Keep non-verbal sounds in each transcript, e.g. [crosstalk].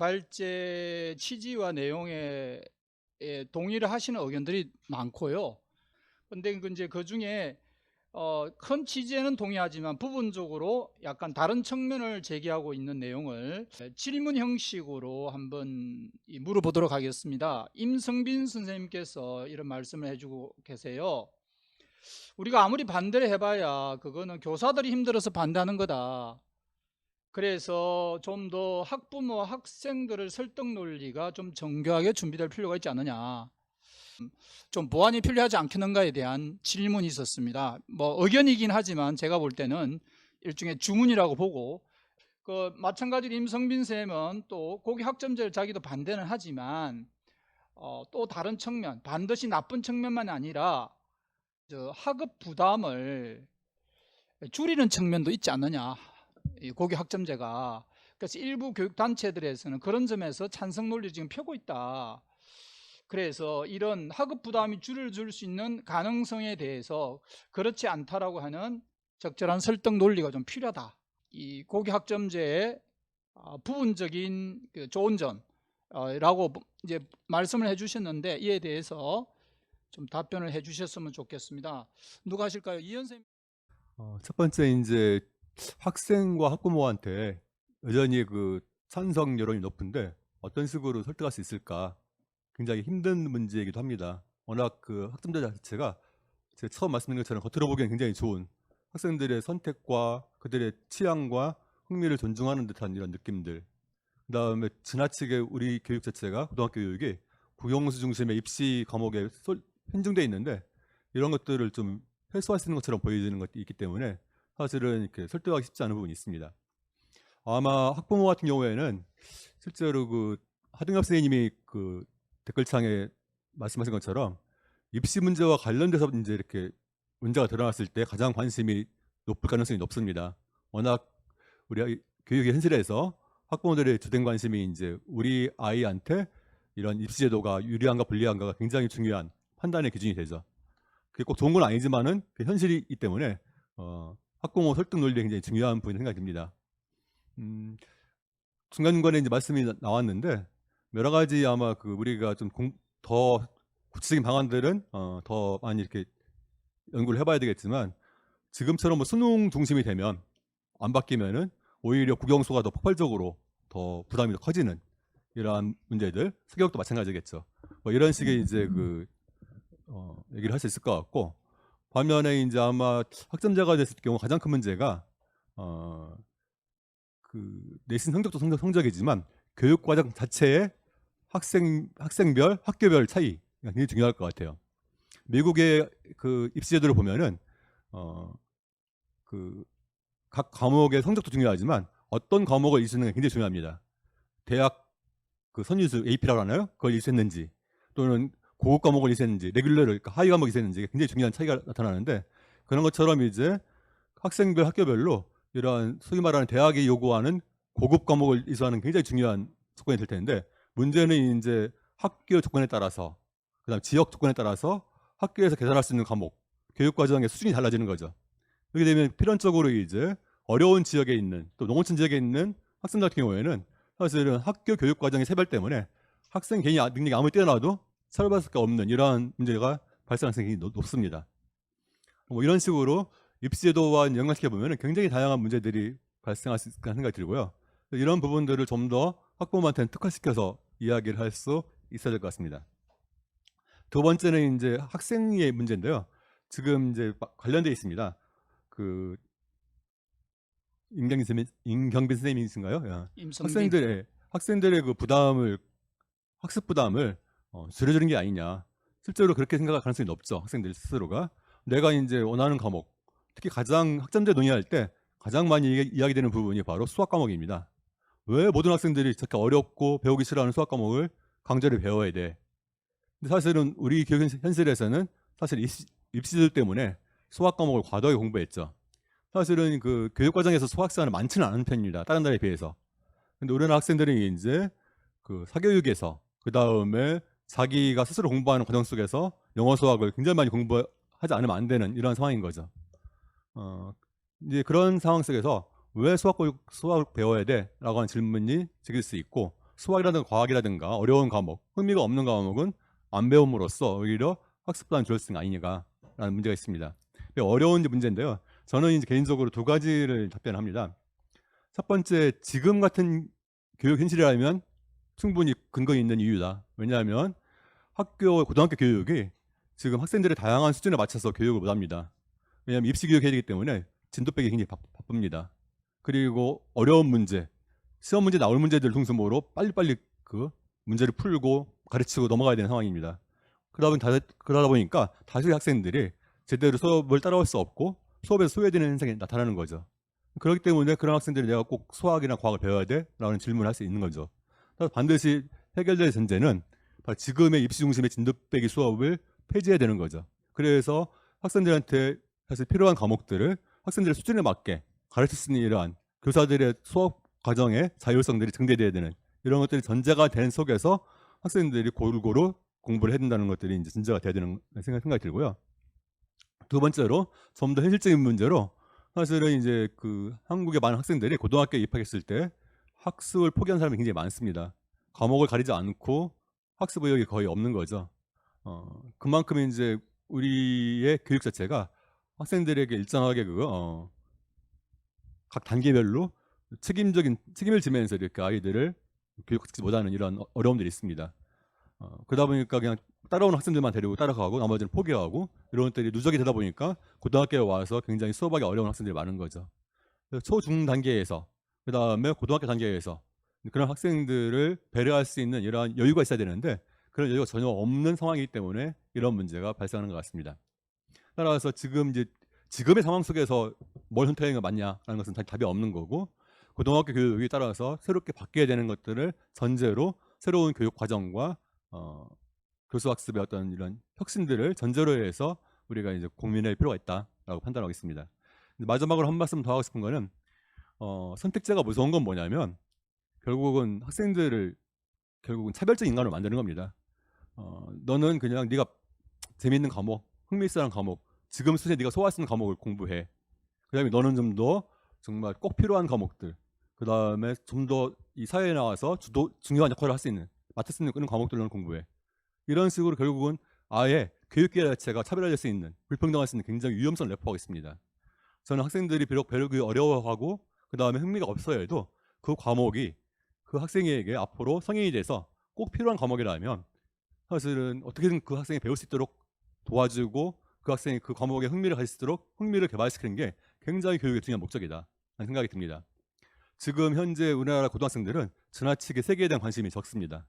그 발제 취지와 내용에 에 동의를 하시는 의견들이 많고요. 근데 그 이제 그 중에 어, 큰 취지에는 동의하지만 부분적으로 약간 다른 측면을 제기하고 있는 내용을 질문 형식으로 한번 이 물어보도록 하겠습니다. 임성빈 선생님께서 이런 말씀을 해주고 계세요. 우리가 아무리 반대를 해봐야 그거는 교사들이 힘들어서 반대하는 거다. 그래서 좀 더 학부모, 학생들을 설득 논리가 좀 정교하게 준비될 필요가 있지 않느냐. 좀 보완이 필요하지 않겠는가에 대한 질문이 있었습니다. 뭐 의견이긴 하지만 제가 볼 때는 일종의 주문이라고 보고 그 마찬가지로 임성빈 쌤은 또 고기 학점제를 자기도 반대는 하지만 어, 또 다른 측면 반드시 나쁜 측면만 아니라 저 학업 부담을 줄이는 측면도 있지 않느냐 이 고기 학점제가 그래서 일부 교육 단체들에서는 그런 점에서 찬성 논리를 지금 펴고 있다. 그래서 이런 학업 부담이 줄여줄 수 있는 가능성에 대해서 그렇지 않다라고 하는 적절한 설득 논리가 좀 필요하다. 이 고기 학점제의 어, 부분적인 그 좋은 점라고 이제 말씀을 해주셨는데 이에 대해서 좀 답변을 해주셨으면 좋겠습니다. 누가 하실까요? 이현 쌤. 어, 첫 번째 이제 학생과 학부모한테 여전히 그 찬성 여론이 높은데 어떤 식으로 설득할 수 있을까 굉장히 힘든 문제이기도 합니다. 워낙 그 학점제 자체가 제가 처음 말씀드린 것처럼 겉으로 보기엔 굉장히 좋은 학생들의 선택과 그들의 취향과 흥미를 존중하는 듯한 이런 느낌들. 그다음에 지나치게 우리 교육 자체가 고등학교 교육이 국영수 중심의 입시 과목에 쏠- 편중돼 있는데 이런 것들을 좀 해소할 수 있는 것처럼 보여지는 것이 있기 때문에 사실은 이렇게 설득하기 쉽지 않은 부분이 있습니다. 아마 학부모 같은 경우에는 실제로 그 하동엽 선생님이 그 댓글창에 말씀하신 것처럼 입시 문제와 관련돼서 이제 이렇게 문제가 드러났을 때 가장 관심이 높을 가능성이 높습니다. 워낙 우리 교육의 현실에서 학부모들의 주된 관심이 이제 우리 아이한테 이런 입시 제도가 유리한가 불리한가가 굉장히 중요한 판단의 기준이 되죠. 그게 꼭 좋은 건 아니지만은 그 현실이기 때문에 어, 학부모 설득 논리 굉장히 중요한 부분이 생각이 듭니다. 음, 중간중간에 이제 말씀이 나- 나왔는데 여러 가지 아마 그 우리가 좀 더 구체적인 방안들은 어, 더 많이 이렇게 연구를 해봐야 되겠지만 지금처럼 뭐 수능 중심이 되면 안 바뀌면은 오히려 국영수가 더 폭발적으로 더 부담이 더 커지는 이러한 문제들 사교육도 마찬가지겠죠. 뭐 이런 식의 이제 그 어, 얘기를 할 수 있을 것 같고 반면에 이제 아마 학점자가 됐을 경우 가장 큰 문제가 어, 그 내신 성적도 성적, 성적이지만 교육 과정 자체의 학생 학생별 학교별 차이가 굉장히 중요할 것 같아요. 미국의 그 입시 제도를 보면은 어, 그 각 과목의 성적도 중요하지만 어떤 과목을 이수는 게 굉장히 중요합니다. 대학 그 선유수 AP라고 하나요? 그걸 이수했는지 또는 고급 과목을 이수했는지 레귤러를 그러니까 하위 과목을 이수했는지 굉장히 중요한 차이가 나타나는데 그런 것처럼 이제 학생별 학교별로 이러한 소위 말하는 대학이 요구하는 고급 과목을 이수하는 굉장히 중요한 조건이 될 텐데 문제는 이제 학교 조건에 따라서 그다음 지역 조건에 따라서 학교에서 개설할 수 있는 과목 교육 과정의 수준이 달라지는 거죠. 그렇게 되면 필연적으로 이제 어려운 지역에 있는 또 농어촌 지역에 있는 학생 같은 경우에는 사실은 학교 교육 과정의 세발 때문에 학생 개인이 아- 능력이 아무리 뛰어나도 설발할 수가 없는 이러한 문제가 발생할 가능성이 높- 높습니다. 뭐 이런 식으로 입시제도와 연관시켜 보면 굉장히 다양한 문제들이 발생할 수까 생각이 들고요. 이런 부분들을 좀 더 학부모한테는 특화시켜서 이야기를 할 수 있어야 될 것 같습니다. 두 번째는 이제 학생의 문제인데요. 지금 이제 마- 관련돼 있습니다. 그 임경빈 선생님, 임경빈 선생님이신가요? 야. 임성빈. 학생들의 학생들의 그 부담을 학습 부담을 어, 줄여주는 게 아니냐. 실제로 그렇게 생각할 가능성이 높죠. 학생들 스스로가 내가 이제 원하는 과목, 특히 가장 학점제 논의할 때 가장 많이 이야- 이야기되는 부분이 바로 수학 과목입니다. 왜 모든 학생들이 저렇게 어렵고 배우기 싫어하는 수학 과목을 강제로 배워야 돼? 근데 사실은 우리 교육 현- 현실에서는 사실 입시, 입시들 때문에 수학 과목을 과도하게 공부했죠. 사실은 그 교육 과정에서 수학 시간이 많지는 않은 편입니다. 다른 나라에 비해서. 근데 우리나라 학생들이 이제 그 사교육에서 그 다음에 자기가 스스로 공부하는 과정 속에서 영어 수학을 굉장히 많이 공부하지 않으면 안 되는 이런 상황인 거죠. 어, 이제 그런 상황 속에서 왜 수학 수학을 배워야 돼? 라고 하는 질문이 제기될 수 있고 수학이라든가 과학이라든가 어려운 과목, 흥미가 없는 과목은 안 배움으로써 오히려 학습보다는 거 아니냐라는 문제가 있습니다. 어려운 문제인데요. 저는 이제 개인적으로 두 가지를 답변합니다. 첫 번째, 지금 같은 교육 현실이라면 충분히 근거 있는 이유다. 왜냐하면 학교 고등학교 교육이 지금 학생들의 다양한 수준에 맞춰서 교육을 못합니다. 왜냐하면 입시 교육 해야 되기 때문에 진도 빼기 굉장히 바, 바쁩니다. 그리고 어려운 문제, 시험 문제 나올 문제들 중심으로 빨리빨리 그 문제를 풀고 가르치고 넘어가야 되는 상황입니다. 그러다 보니까 다수의 학생들이 제대로 수업을 따라올 수 없고 수업에서 소외되는 현상이 나타나는 거죠. 그렇기 때문에 그런 학생들이 내가 꼭 수학이나 과학을 배워야 돼? 라는 질문을 할 수 있는 거죠. 따라서 반드시 해결될 전제는 바로 지금의 입시 중심의 진도 빼기 수업을 폐지해야 되는 거죠. 그래서 학생들한테 사실 필요한 과목들을 학생들의 수준에 맞게 가르칠 수 있는 이러한 교사들의 수업 과정의 자율성들이 증대돼야 되는 이런 것들이 전제가 된 속에서 학생들이 골고루 공부를 해야 된다는 것들이 이제 전제가 돼야 되는 생각, 생각이 들고요. 두 번째로 좀 더 현실적인 문제로 사실은 이제 그 한국의 많은 학생들이 고등학교에 입학했을 때 학습을 포기한 사람이 굉장히 많습니다. 과목을 가리지 않고 학습 의욕이 거의 없는 거죠. 어, 그만큼 이제 우리의 교육 자체가 학생들에게 일정하게 그거 어, 각 단계별로 책임적인 책임을 지면서 이렇게 아이들을 교육하지 못하는 이런 어- 어려움들이 있습니다. 어, 그러다 보니까 그냥 따라오는 학생들만 데리고 따라가고 나머지는 포기하고 이런 것들이 누적이 되다 보니까 고등학교에 와서 굉장히 수업하기 어려운 학생들이 많은 거죠. 초중 단계에서 그 다음에 고등학교 단계에서 그런 학생들을 배려할 수 있는 이러한 여유가 있어야 되는데 그런 여유가 전혀 없는 상황이기 때문에 이런 문제가 발생하는 것 같습니다. 따라서 지금 이제 지금의 상황 속에서 뭘 선택하는 게 맞냐라는 것은 다- 답이 없는 거고 고등학교 교육이 따라서 새롭게 바뀌어야 되는 것들을 전제로 새로운 교육 과정과 어, 교수 학습의 어떤 이런 혁신들을 전제로 해서 우리가 이제 고민할 필요가 있다라고 판단하겠습니다. 이제 마지막으로 한 말씀 더 하고 싶은 거는 어, 선택제가 무서운 건 뭐냐면 결국은 학생들을 결국은 차별적 인간으로 만드는 겁니다. 어, 너는 그냥 네가 재미있는 과목, 흥미있어하는 과목, 지금 수준에 네가 소화할 수 있는 과목을 공부해. 그다음에 너는 좀 더 정말 꼭 필요한 과목들, 그다음에 좀 더 이 사회에 나와서 주도 중요한 역할을 할 수 있는 맡을 수 있는 그런 과목들을 공부해. 이런 식으로 결국은 아예 교육계 자체가 차별화될 수 있는 불평등할 수 있는 굉장히 위험성을 내포하고 있습니다. 저는 학생들이 비록 배우기 어려워하고 그 다음에 흥미가 없어야 해도 그 과목이 그 학생에게 앞으로 성인이 돼서 꼭 필요한 과목이라면 사실은 어떻게든 그 학생이 배울 수 있도록 도와주고 그 학생이 그 과목에 흥미를 가질 수 있도록 흥미를 개발시키는 게 굉장히 교육의 중요한 목적이다 라는 생각이 듭니다. 지금 현재 우리나라 고등학생들은 지나치게 세계에 대한 관심이 적습니다.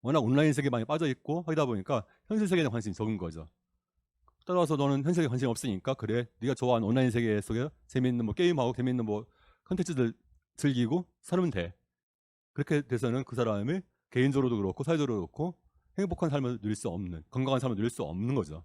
워낙 온라인 세계에 많이 빠져 있고 하다 보니까 현실 세계에 대한 관심이 적은 거죠. 따라서 너는 현실 세계에 관심이 없으니까 그래 네가 좋아하는 온라인 세계 속에 재미있는 뭐 게임하고 재미있는 뭐 컨텐츠들 즐기고 살면 돼. 그렇게 돼서는 그 사람이 개인적으로도 그렇고 사회적으로도 그렇고 행복한 삶을 누릴 수 없는 건강한 삶을 누릴 수 없는 거죠.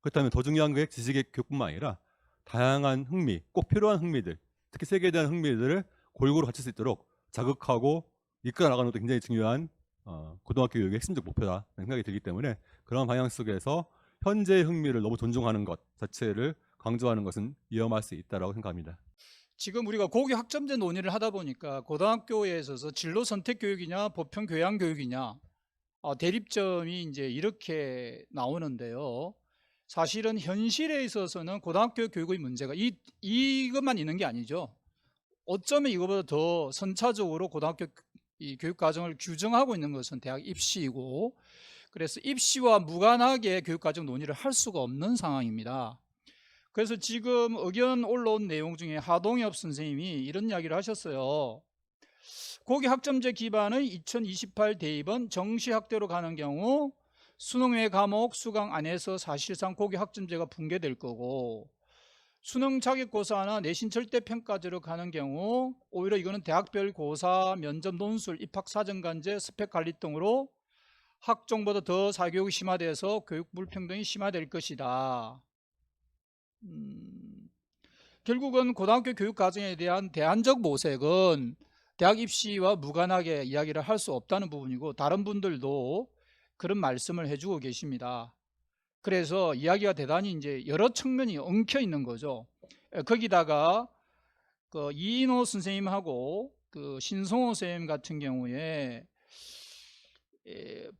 그렇다면 더 중요한 게 지식의 교육뿐만 아니라 다양한 흥미, 꼭 필요한 흥미들, 특히 세계에 대한 흥미들을 골고루 갖출 수 있도록 자극하고 이끌어 나가는 것도 굉장히 중요한 어, 고등학교 교육의 핵심적 목표다라는 생각이 들기 때문에 그런 방향 속에서 현재의 흥미를 너무 존중하는 것 자체를 강조하는 것은 위험할 수 있다라고 생각합니다. 지금 우리가 고교 학점제 논의를 하다 보니까 고등학교에 있어서 진로 선택 교육이냐 보편 교양 교육이냐 어, 대립점이 이제 이렇게 나오는데요. 사실은 현실에 있어서는 고등학교 교육의 문제가 이 이것만 있는 게 아니죠. 어쩌면 이거보다 더 선차적으로 고등학교 이 교육 과정을 규정하고 있는 것은 대학 입시이고 그래서 입시와 무관하게 교육 과정 논의를 할 수가 없는 상황입니다. 그래서 지금 의견 올라온 내용 중에 하동엽 선생님이 이런 이야기를 하셨어요. 고기 학점제 기반의 2028 대입은 정시 학대로 가는 경우 수능 외 과목 수강 안에서 사실상 고기 학점제가 붕괴될 거고 수능 자격고사나 내신 절대평가제로 가는 경우 오히려 이거는 대학별 고사, 면접 논술, 입학 사정관제, 스펙 관리 등으로 학종보다 더 사교육이 심화돼서 교육 불평등이 심화될 것이다. 음, 결국은 고등학교 교육 과정에 대한 대안적 모색은 대학 입시와 무관하게 이야기를 할 수 없다는 부분이고 다른 분들도 그런 말씀을 해주고 계십니다. 그래서 이야기가 대단히 이제 여러 측면이 엉켜 있는 거죠. 에, 거기다가 그 이인호 선생님하고 그 신성호 선생님 같은 경우에 에,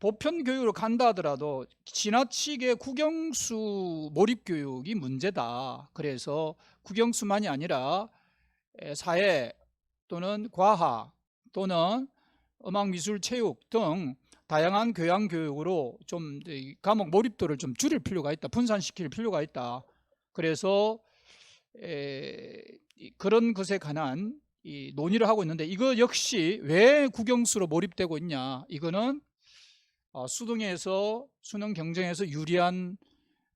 보편 교육으로 간다 하더라도 지나치게 국영수 몰입 교육이 문제다. 그래서 국영수만이 아니라 에, 사회 또는 과학 또는 음악 미술 체육 등 다양한 교양 교육으로 좀이 과목 몰입도를 좀 줄일 필요가 있다. 분산시킬 필요가 있다. 그래서 에, 이- 그런 것에 관한 이 논의를 하고 있는데 이거 역시 왜 국영수로 몰입되고 있냐? 이거는 어, 수능에서 수능 경쟁에서 유리한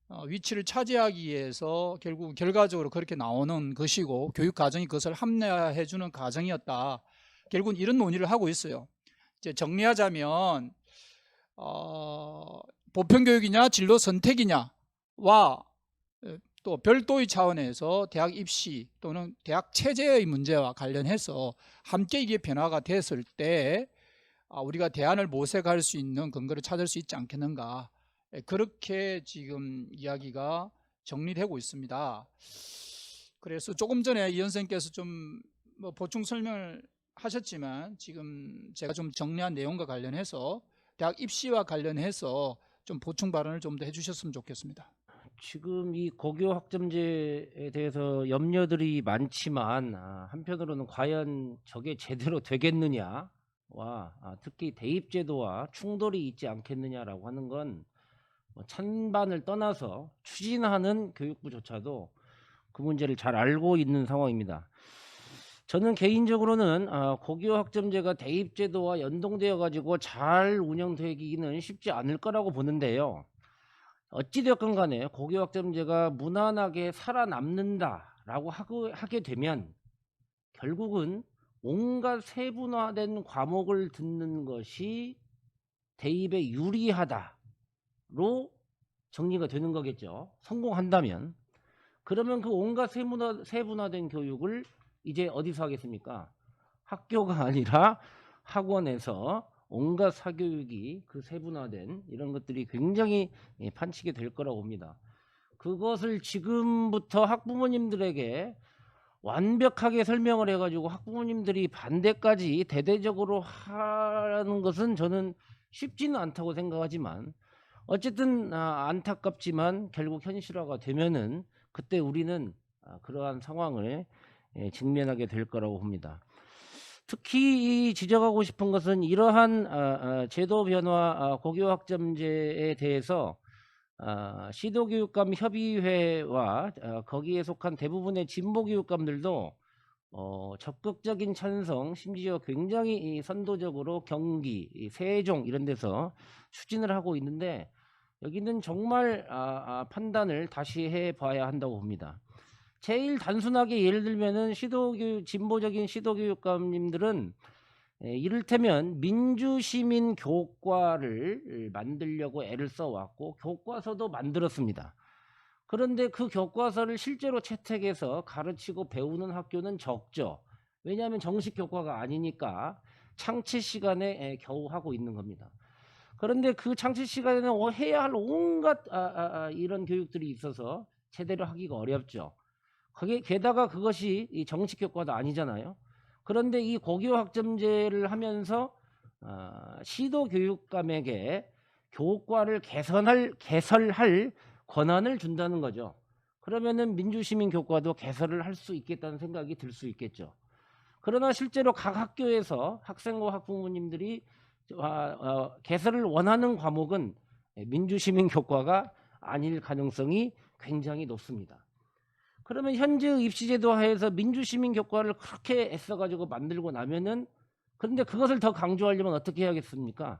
어, 위치를 차지하기 위해서 결국 결과적으로 그렇게 나오는 것이고 교육 과정이 그것을 합리화해 주는 과정이었다. 결국은 이런 논의를 하고 있어요. 이제 정리하자면 어, 보편 교육이냐 진로 선택이냐와 어, 또 별도의 차원에서 대학 입시 또는 대학 체제의 문제와 관련해서 함께 이게 변화가 됐을 때 아, 우리가 대안을 모색할 수 있는 근거를 찾을 수 있지 않겠는가 예, 그렇게 지금 이야기가 정리되고 있습니다. 그래서 조금 전에 이 선생님께서 좀 뭐 보충 설명을 하셨지만 지금 제가 좀 정리한 내용과 관련해서 대학 입시와 관련해서 좀 보충 발언을 좀 더 해주셨으면 좋겠습니다. 지금 이 고교 학점제에 대해서 염려들이 많지만 아, 한편으로는 과연 저게 제대로 되겠느냐 와 아, 특히 대입제도와 충돌이 있지 않겠느냐라고 하는 건 뭐 찬반을 떠나서 추진하는 교육부조차도 그 문제를 잘 알고 있는 상황입니다. 저는 개인적으로는 아, 고교 학점제가 대입제도와 연동되어 가지고 잘 운영되기는 쉽지 않을 거라고 보는데요. 어찌되었건 간에 고교 학점제가 무난하게 살아남는다라고 하게 되면 결국은 온갖 세분화된 과목을 듣는 것이 대입에 유리하다로 정리가 되는 거겠죠. 성공한다면. 그러면 그 온갖 세분화, 세분화된 교육을 이제 어디서 하겠습니까? 학교가 [laughs] 아니라 학원에서 온갖 사교육이 그 세분화된 이런 것들이 굉장히 예, 판치게 될 거라고 봅니다. 그것을 지금부터 학부모님들에게 완벽하게 설명을 해가지고 학부모님들이 반대까지 대대적으로 하는 것은 저는 쉽지는 않다고 생각하지만 어쨌든 아, 안타깝지만 결국 현실화가 되면은 그때 우리는 아, 그러한 상황을 예, 직면하게 될 거라고 봅니다. 특히 이 지적하고 싶은 것은 이러한 아, 아, 제도 변화 아, 고교학점제에 대해서 아, 시도교육감 협의회와 아, 거기에 속한 대부분의 진보교육감들도 어, 적극적인 찬성, 심지어 굉장히 이 선도적으로 경기, 이 세종 이런 데서 추진을 하고 있는데 여기는 정말 아, 아, 판단을 다시 해봐야 한다고 봅니다. 제일 단순하게 예를 들면은 시도교육 진보적인 시도교육감님들은 에, 이를테면 민주시민 교과를 만들려고 애를 써왔고 교과서도 만들었습니다. 그런데 그 교과서를 실제로 채택해서 가르치고 배우는 학교는 적죠. 왜냐하면 정식 교과가 아니니까 창체 시간에 에, 겨우 하고 있는 겁니다. 그런데 그 창체 시간에는 어, 해야 할 온갖 아, 아, 아, 이런 교육들이 있어서 제대로 하기가 어렵죠. 그게 게다가 그것이 이 정식 교과도 아니잖아요. 그런데 이 고교 학점제를 하면서 아, 시도 교육감에게 교과를 개선할 개설할 권한을 준다는 거죠. 그러면은 민주시민 교과도 개설을 할 수 있겠다는 생각이 들 수 있겠죠. 그러나 실제로 각 학교에서 학생과 학부모님들이 아, 어, 개설을 원하는 과목은 민주시민 교과가 아닐 가능성이 굉장히 높습니다. 그러면 현재 입시제도 하에서 민주시민 교과를 그렇게 애써가지고 만들고 나면은 그런데 그것을 더 강조하려면 어떻게 해야겠습니까?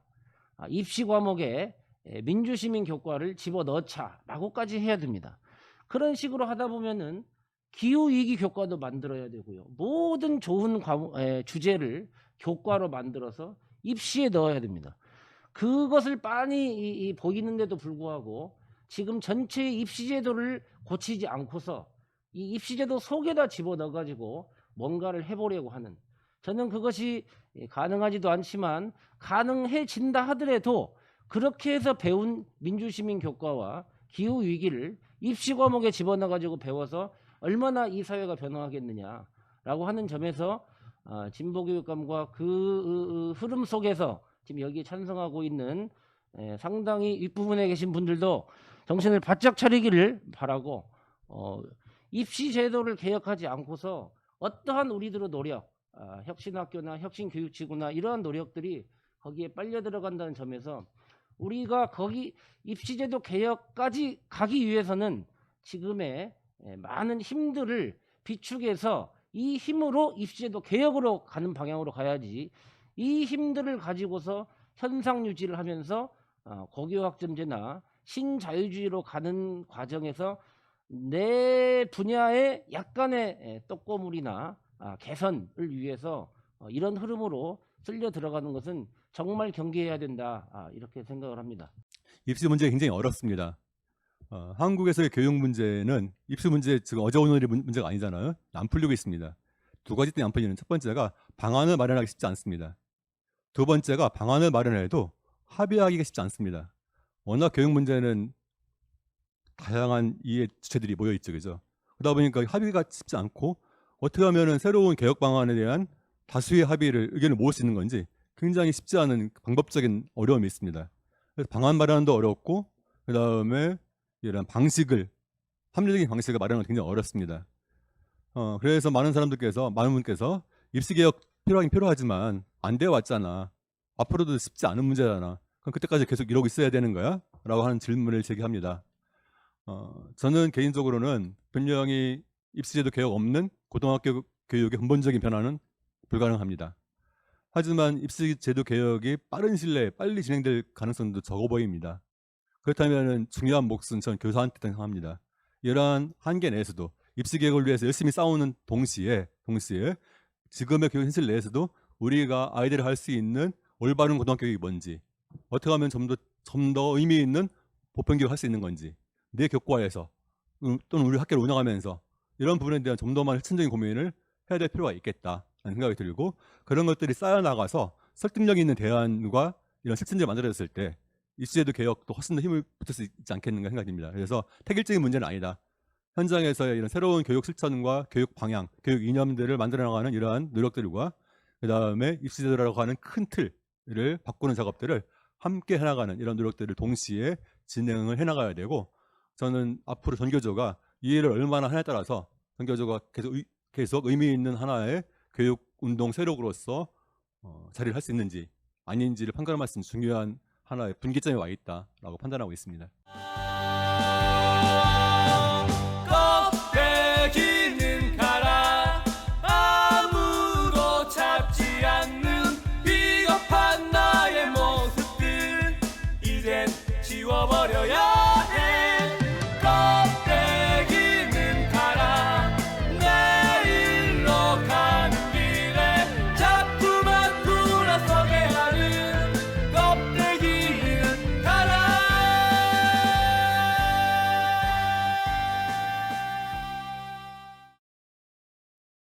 아, 입시 과목에 에, 민주시민 교과를 집어넣자라고까지 해야 됩니다. 그런 식으로 하다 보면은 기후위기 교과도 만들어야 되고요. 모든 좋은 과목, 에, 주제를 교과로 만들어서 입시에 넣어야 됩니다. 그것을 빤히 이- 이 보이는데도 불구하고 지금 전체 입시제도를 고치지 않고서 이 입시제도 속에다 집어넣어가지고 뭔가를 해보려고 하는 저는 그것이 가능하지도 않지만 가능해진다 하더라도 그렇게 해서 배운 민주시민 교과와 기후 위기를 입시 과목에 집어넣어가지고 배워서 얼마나 이 사회가 변화하겠느냐라고 하는 점에서 아, 진보교육감과 그 흐름 속에서 지금 여기에 찬성하고 있는 에, 상당히 윗부분에 계신 분들도 정신을 바짝 차리기를 바라고 어, 입시 제도를 개혁하지 않고서 어떠한 우리들의 노력, 아, 혁신학교나 혁신교육지구나 이러한 노력들이 거기에 빨려 들어간다는 점에서 우리가 거기 입시제도 개혁까지 가기 위해서는 지금의 에, 많은 힘들을 비축해서 이 힘으로 입시제도 개혁으로 가는 방향으로 가야지 이 힘들을 가지고서 현상 유지를 하면서 어, 고교학점제나 신자유주의로 가는 과정에서 내 분야의 약간의 에, 떡고물이나 아, 개선을 위해서 어, 이런 흐름으로 쓸려 들어가는 것은 정말 경계해야 된다 아, 이렇게 생각을 합니다. 입시 문제가 굉장히 어렵습니다. 어, 한국에서의 교육 문제는 입시 문제 지금 어제 오늘의 문- 문제가 아니잖아요. 안 풀리고 있습니다. 두 가지 때문에 안 풀리는 첫 번째가 방안을 마련하기 쉽지 않습니다. 두 번째가 방안을 마련해도 합의하기가 쉽지 않습니다. 워낙 교육 문제는 다양한 이해 주체들이 모여 있죠, 그죠? 그러다 보니까 합의가 쉽지 않고 어떻게 하면은 새로운 개혁 방안에 대한 다수의 합의를 의견을 모을 수 있는 건지 굉장히 쉽지 않은 방법적인 어려움이 있습니다. 그래서 방안 마련도 어렵고 그 다음에 이런 방식을 합리적인 방식을 마련하는 굉장히 어렵습니다. 어, 그래서 많은 사람들께서 많은 분께서 입시 개혁 필요하긴 필요하지만 안 되어 왔잖아. 앞으로도 쉽지 않은 문제잖아. 그럼 그때까지 계속 이러고 있어야 되는 거야? 라고 하는 질문을 제기합니다. 어, 저는 개인적으로는 분명히 입시제도 개혁 없는 고등학교 교육의 근본적인 변화는 불가능합니다. 하지만 입시제도 개혁이 빠른 시일 내에 빨리 진행될 가능성도 적어 보입니다. 그렇다면 중요한 몫은 전 교사한테 생각합니다. 이러한 한계 내에서도 입시 개혁을 위해서 열심히 싸우는 동시에 동시에 지금의 교육 현실 내에서도 우리가 아이들이 할 수 있는 올바른 고등학교 교육이 뭔지 어떻게 하면 좀 더 좀 더 의미 있는 보편 교육을 할 수 있는 건지 내 교과에서 음, 또는 우리 학교를 운영하면서 이런 부분에 대한 좀 더 많은 실천적인 고민을 해야 될 필요가 있겠다라는 생각이 들고 그런 것들이 쌓여 나가서 설득력 있는 대안과 이런 실천들이 만들어졌을 때 입시제도 개혁도 훨씬 더 힘을 붙일 수 있지 않겠는가 생각이 듭니다. 그래서 태길적인 문제는 아니다. 현장에서의 이런 새로운 교육 실천과 교육 방향, 교육 이념들을 만들어 나가는 이러한 노력들과 그 다음에 입시제도라고 하는 큰 틀을 바꾸는 작업들을 함께 해나가는 이런 노력들을 동시에 진행을 해나가야 되고 저는 앞으로 전교조가 이 일을 얼마나 하냐에 따라서 전교조가 계속, 의, 계속 의미 있는 하나의 교육 운동 세력으로서 어, 자리를 할 수 있는지 아닌지를 판단할 수 있는 중요한 하나의 분기점에 와 있다라고 판단하고 있습니다.